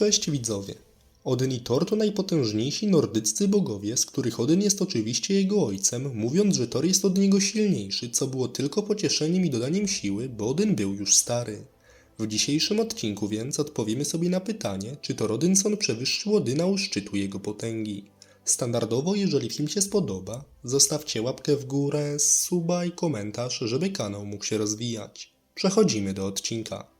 Cześć widzowie. Odyn i Thor to najpotężniejsi nordyccy bogowie, z których Odyn jest oczywiście jego ojcem, mówiąc, że Thor jest od niego silniejszy, co było tylko pocieszeniem i dodaniem siły, bo Odyn był już stary. W dzisiejszym odcinku więc odpowiemy sobie na pytanie, czy to Odynson przewyższył Odyna u szczytu jego potęgi. Standardowo, jeżeli film się spodoba, zostawcie łapkę w górę, suba i komentarz, żeby kanał mógł się rozwijać. Przechodzimy do odcinka.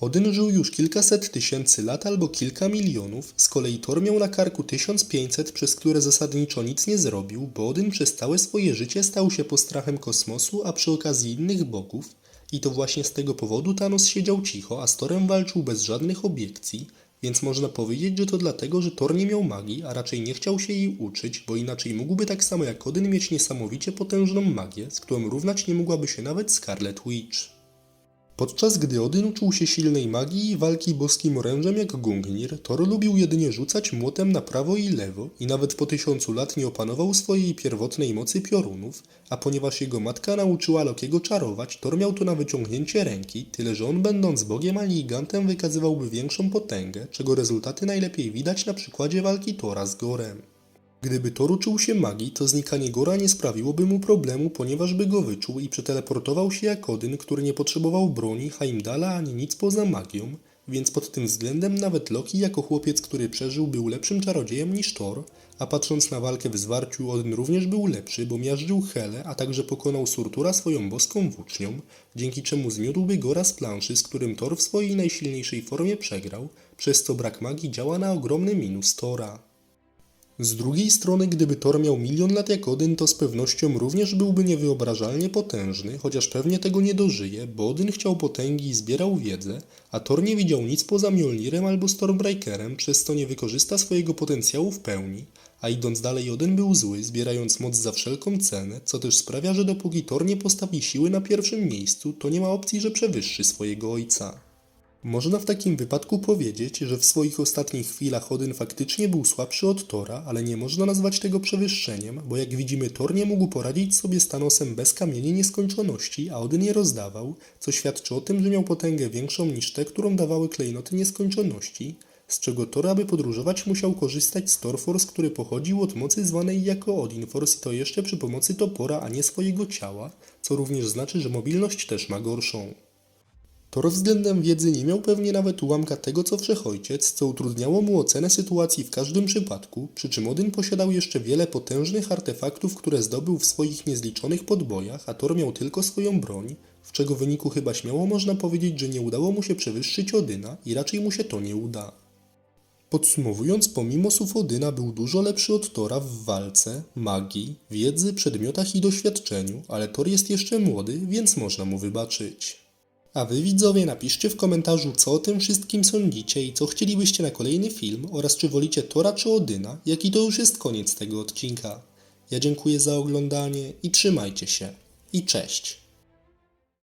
Odyn żył już kilkaset tysięcy lat albo kilka milionów, z kolei Thor miał na karku 1500, przez które zasadniczo nic nie zrobił, bo Odyn przez całe swoje życie stał się postrachem kosmosu, a przy okazji innych bogów. I to właśnie z tego powodu Thanos siedział cicho, a z Thorem walczył bez żadnych obiekcji, więc można powiedzieć, że to dlatego, że Thor nie miał magii, a raczej nie chciał się jej uczyć, bo inaczej mógłby tak samo jak Odyn mieć niesamowicie potężną magię, z którą równać nie mogłaby się nawet Scarlet Witch. Podczas gdy Odyn uczył się silnej magii i walki boskim orężem jak Gungnir, Thor lubił jedynie rzucać młotem na prawo i lewo i nawet po tysiącu lat nie opanował swojej pierwotnej mocy piorunów, a ponieważ jego matka nauczyła Lokiego czarować, Thor miał to na wyciągnięcie ręki, tyle że on będąc bogiem, a nie gigantem wykazywałby większą potęgę, czego rezultaty najlepiej widać na przykładzie walki Thora z Gorem. Gdyby Thor uczył się magii, to znikanie Gora nie sprawiłoby mu problemu, ponieważ by go wyczuł i przeteleportował się jak Odyn, który nie potrzebował broni, Heimdala ani nic poza magią, więc pod tym względem nawet Loki jako chłopiec, który przeżył, był lepszym czarodziejem niż Thor, a patrząc na walkę w zwarciu, Odyn również był lepszy, bo miażdżył Helę, a także pokonał Surtura swoją boską włócznią, dzięki czemu zmiótłby Gora z planszy, z którym Thor w swojej najsilniejszej formie przegrał, przez co brak magii działa na ogromny minus Thora. Z drugiej strony, gdyby Thor miał milion lat jak Odyn, to z pewnością również byłby niewyobrażalnie potężny, chociaż pewnie tego nie dożyje, bo Odyn chciał potęgi i zbierał wiedzę, a Thor nie widział nic poza Mjolnirem albo Stormbreakerem, przez co nie wykorzysta swojego potencjału w pełni, a idąc dalej Odyn był zły, zbierając moc za wszelką cenę, co też sprawia, że dopóki Thor nie postawi siły na pierwszym miejscu, to nie ma opcji, że przewyższy swojego ojca. Można w takim wypadku powiedzieć, że w swoich ostatnich chwilach Odyn faktycznie był słabszy od Tora, ale nie można nazwać tego przewyższeniem, bo jak widzimy Thor nie mógł poradzić sobie z Thanosem bez kamieni nieskończoności, a Odyn je rozdawał, co świadczy o tym, że miał potęgę większą niż te, którą dawały klejnoty nieskończoności, z czego Thor, aby podróżować, musiał korzystać z Thorforce, który pochodził od mocy zwanej jako Odin Force i to jeszcze przy pomocy topora, a nie swojego ciała, co również znaczy, że mobilność też ma gorszą. Thor względem wiedzy nie miał pewnie nawet ułamka tego co wszechojciec, co utrudniało mu ocenę sytuacji w każdym przypadku, przy czym Odyn posiadał jeszcze wiele potężnych artefaktów, które zdobył w swoich niezliczonych podbojach, a Thor miał tylko swoją broń, w czego wyniku chyba śmiało można powiedzieć, że nie udało mu się przewyższyć Odyna i raczej mu się to nie uda. Podsumowując, pomimo słów Odyna był dużo lepszy od Tora w walce, magii, wiedzy, przedmiotach i doświadczeniu, ale Thor jest jeszcze młody, więc można mu wybaczyć. A wy widzowie napiszcie w komentarzu co o tym wszystkim sądzicie i co chcielibyście na kolejny film oraz czy wolicie Tora czy Odyna, jaki to już jest koniec tego odcinka. Ja dziękuję za oglądanie i trzymajcie się. I cześć.